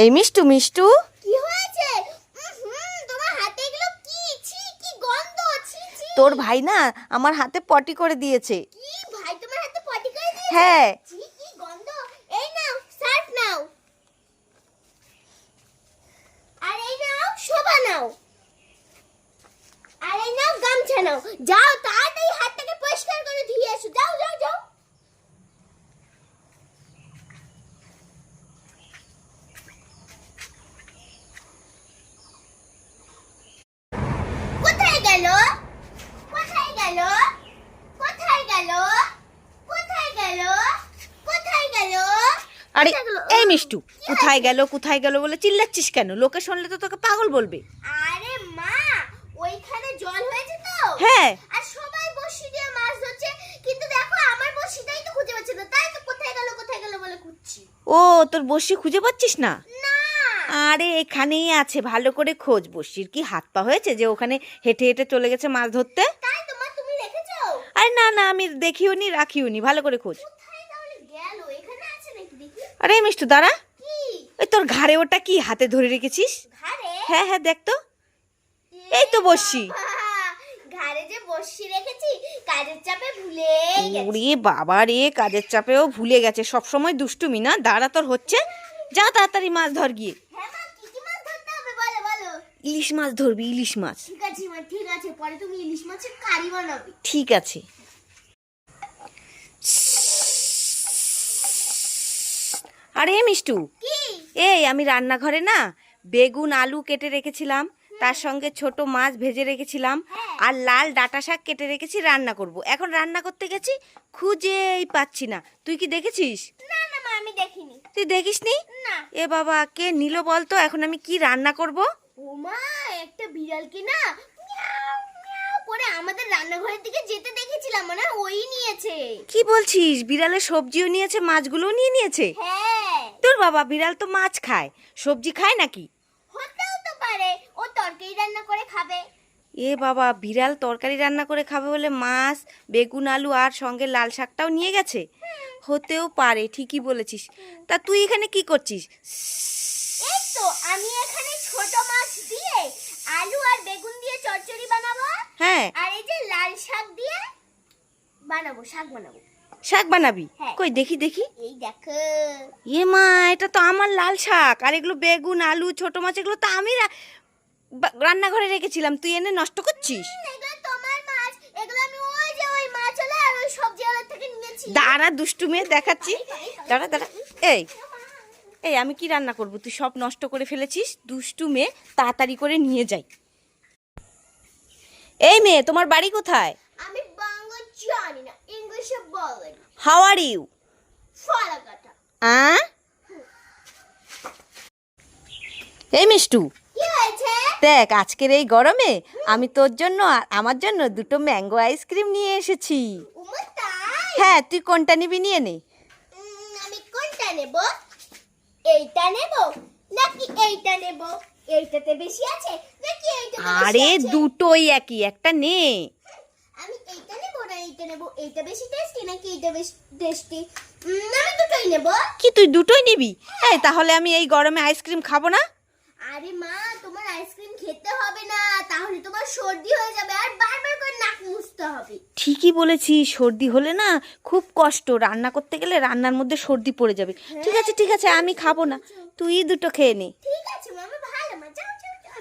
এই মিষ্টু মিষ্টু। কি হয়েছে? তোমার হাতে এগুলো কি? ছি কি গন্ধ? ছি ছি। তোর ভাই না আমার হাতে পটি করে দিয়েছে। কি ভাই তোমার হাতে পটি করে দিয়েছে? হ্যাঁ ছি কি গন্ধ এই নাও সার্ফ নাও আর এই নাও শোভা নাও আর এই নাও গামছা নাও যাও তাড়াতাড়ি হাতটাকে পরিষ্কার করে ধুয়ে এসো যাও যাও যাও কোথায় গেল কোথায় গেল কোথায় গেল কোথায় গেল কোথায় গেল আরে কোথায় গেল? এই মিষ্টু? কোথায় গেল কোথায় গেল বলে চিল্লাচ্ছিস কেন? লোকে শুনলে তো তোকে পাগল বলবে। আরে মা ওইখানে জল হয়েছে তো? হ্যাঁ। আর সবাই বড়শি দিয়ে মাছ ধরছে কিন্তু দেখো আমার বড়শিটাই তো খুঁজে পাচ্ছি না। তাই তো কোথায় গেল কোথায় গেল বলে খুঁজছি। ও তোর বসি খুঁজে পাচ্ছিস না? আরে এখানেই আছে ভালো করে খোঁজ। বসির কি হাত পা হয়েছে যে ওখানে হেঁটে হেঁটে চলে গেছে মাছ ধরতে? তাই তোমার তুমি রেখেছো? আরে না না আমি দেখিও নি রাখিও নি ভালো করে খোঁজ। কোথায় তাহলে গেল এখানে আছে নাকি দেখি আরে মিষ্টু দাঁড়া। ওই তোর ঘাড়ে ওটা কি হাতে ধরে রেখেছিস? হ্যাঁ হ্যাঁ দেখ তো। এই তো বড়শি। বাবা, ঘাড়ে যে বসি রেখেছি কাজের চাপে ভুলে গেছি। ওরে বাবা রে কাজের চাপেও ভুলে গেছে। সব সময় দুষ্টুমি না? দাঁড়া তোর হচ্ছে। যা তাড়াতাড়ি মাছ ধর গিয়ে। হ্যাঁ ইলিশ মাছ ধরবি ইলিশ মাছ। ঠিক আছে ঠিক আছে। পরে তুমি ইলিশ মাছের কারি বানাবে। ঠিক আছে। আরে মিষ্টু। এই আমি রান্নাঘরে না বেগুন আলু কেটে রেখেছিলাম তার সঙ্গে ছোট মাছ ভেজে রেখেছিলাম হ্যাঁ। আর লাল ডাটা শাক কেটে রেখেছি রান্না করব। এখন রান্না করতে গেছি খুঁজেই পাচ্ছি না। তুই কি দেখেছিস? না না মা আমি দেখিনি। তুই দেখিসনি? না। এ বাবা কে নিল বলতো এখন আমি কি রান্না করব? মা একটা বিড়াল কি না করে আমাদের রান্নাঘরের দিকে যেতে দেখেছিলাম মনে ওই নিয়েছে। কি বলছিস? বিড়ালের সবজিও নিয়েছে মাছগুলোও নিয়ে নিয়েছে? হ্যাঁ তোর বাবা বিড়াল তো মাছ খায়। সবজি খায় নাকি? হতেও তো পারে ও তরকারি রান্না করে খাবে। এ বাবা বিড়াল তরকারি রান্না করে খাবে বলে মাছ বেগুন আলু আর সঙ্গে লাল শাকটাও নিয়ে গেছে? হতেও পারে ঠিকই বলেছিস। তা তুই এখানে কি করছিস? এই তো আমি এখানে ছোট মাছ দিয়ে আলু আর বেগুন দিয়ে চচ্চড়ি বানাবো। হ্যাঁ। আর এই যে লাল শাক দিয়ে বানাবো শাক বানাবো। শাক বানাবি? হ্যাঁ। কই দেখি দেখি। এই দেখো। এ মা এটা তো আমার লাল শাক। আর এগুলো বেগুন আলু ছোট মাছ এগুলো তো আমি রান্নাঘরে রেখেছিলাম। তুই এনে নষ্ট করছিস? দাঁড়া দুষ্টু মেয়ে দেখাচ্ছি। দাঁড়া দাঁড়া। এই এই আমি কি রান্না করব? তুই সব নষ্ট করে ফেলেছিস? দুষ্টু মেয়ে তাড়াতাড়ি করে নিয়ে যাই। এই মেয়ে তোমার বাড়ি কোথায়? আমি বাংলা জানি না ইংলিশে বলেন হাউ আর ইউ আ এই মিষ্টু দেখ আজকের এই গরমে আমি তোর জন্য আর আমার জন্য দুটো ম্যাঙ্গো আইসক্রিম নিয়ে এসেছি। হ্যাঁ তুই কোনটা নিবি নিয়ে নে। আমি কোনটা নেব? এইটা নেব নাকি এইটা নেব? এইটাতে বেশি আছে নাকি এইটাতে আরে দুটোই একই একটা নে। আমি এইটা নেব এইটা বেশি টেস্টি নাকি এইটা বেশি টেস্টি আমি দুটোই নেব। কি তুই দুটোই নিবি? এই তাহলে আমি এই গরমে আইসক্রিম খাব না? আরে মা তোমার আইসক্রিম খেতে হবে না তাহলে তোমার সর্দি হয়ে যাবে আর বারবার করে নাক মুছতে হবে। ঠিকই বলেছি সর্দি হলে না খুব কষ্ট রান্না করতে গেলে রান্নার মধ্যে সর্দি পড়ে যাবে। ঠিক আছে ঠিক আছে আমি খাব না। তুই দুটো খেয়ে নে ঠিক আছে মামা ভালো মা যাও যাও যাও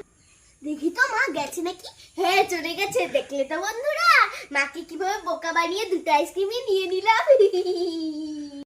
দেখি তো মা গেছে নাকি? হ্যাঁ চলে গেছে। দেখলে তো বন্ধুরা, মাকে কীভাবে বোকা বানিয়ে দুটো আইসক্রিমই নিয়ে নিলাম।